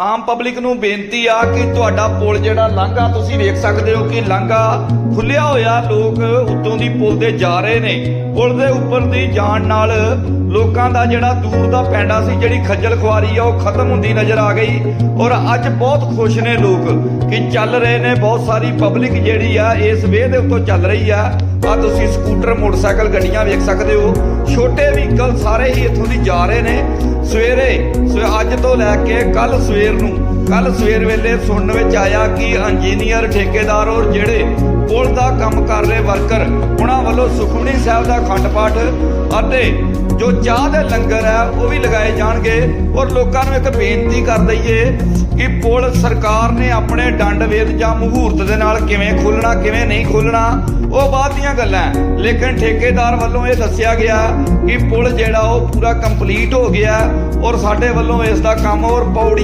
ਆਮ public ਨੂੰ ਬੇਨਤੀ ਆ ਕਿ ਤੁਹਾਡਾ ਪੁਲ ਜਿਹੜਾ ਲਾਂਘਾ ਤੁਸੀਂ ਵੇਖ ਸਕਦੇ ਹੋ ਕਿ ਲਾਂਘਾ ਖੁੱਲਿਆ ਹੋਇਆ, ਲੋਕ ਉੱਤੋਂ ਦੀ ਪੁਲ ਤੇ ਜਾ ਰਹੇ ਨੇ। ਪੁਲ ਦੇ ਉੱਪਰ ਦੀ ਜਾਣ ਨਾਲ ਲੋਕਾਂ ਦਾ ਜਿਹੜਾ ਦੂਰ ਦਾ ਪੈਂਡਾ ਸੀ, ਜਿਹੜੀ ਖੱਜਲ ਖੁਆਰੀ ਆ, ਉਹ ਖਤਮ ਹੁੰਦੀ ਨਜ਼ਰ ਆ ਗਈ। ਔਰ ਅੱਜ ਬਹੁਤ ਖੁਸ਼ ਨੇ ਲੋਕ ਕਿ ਚੱਲ ਰਹੇ ਨੇ, ਬਹੁਤ ਸਾਰੀ ਪਬਲਿਕ ਜਿਹੜੀ ਆ, ਇਸ ਵੇਹ ਦੇ ਉੱਤੋਂ ਚੱਲ ਰਹੀ ਆ। ਆ ਤੁਸੀਂ ਸਕੂਟਰ, ਮੋਟਰਸਾਈਕਲ, ਗੱਡੀਆਂ ਵੇਖ ਸਕਦੇ ਹੋ। ਛੋਟੇ ਵਹੀਕਲ ਸਾਰੇ ਹੀ ਇੱਥੋਂ ਦੀ ਜਾ ਰਹੇ ਨੇ। ਸਵੇਰੇ ਸਵੇ- ਅੱਜ ਤੋਂ ਲੈ ਕੇ ਕੱਲ ਸਵੇਰ ਨੂੰ ਕੱਲ ਸਵੇਰ ਵੇਲੇ ਸੁਣਨ ਵਿੱਚ ਆਇਆ ਕਿ ਇੰਜੀਨੀਅਰ, ਠੇਕੇਦਾਰ ਔਰ ਜਿਹੜੇ ਪੁਲ ਦਾ ਕੰਮ ਕਰ ਰਹੇ ਵਰਕਰ ਉਹਨਾਂ ਵੱਲੋਂ ਸੁਖਮਨੀ ਸਾਹਿਬ ਦਾ ਖੰਡ ਪਾਠ ਅਤੇ ਜੋ ਚਾਹ ਦੇ ਲੰਗਰ ਹੈ ਉਹ ਵੀ ਲਗਾਏ ਜਾਣਗੇ ਔਰ ਲੋਕਾਂ ਨੂੰ ਇੱਕ ਬੇਨਤੀ ਕਰ ਦਈਏ ਕਿ ਪੁਲ ਸਰਕਾਰ ਨੇ ਆਪਣੇ ਡੰਡ ਵੇਦ ਜਾਂ ਮਹੂਰਤ ਦੇ ਨਾਲ ਕਿਵੇਂ ਖੋਲਣਾ ਕਿਵੇਂ ਨਹੀਂ ਖੋਲਣਾ ਉਹ ਬਾਅਦ ਦੀਆਂ ਗੱਲਾਂ ਲੇਕਿਨ ਠੇਕੇਦਾਰ ਵੱਲੋਂ ਇਹ ਦੱਸਿਆ ਗਿਆ ਕਿ ਪੁਲ ਜਿਹੜਾ ਉਹ ਪੂਰਾ ਕੰਪਲੀਟ ਹੋ ਗਿਆ ਔਰ ਸਾਡੇ ਵੱਲੋਂ ਇਸ ਦਾ ਕੰਮ ਔਰ ਪੌੜੀ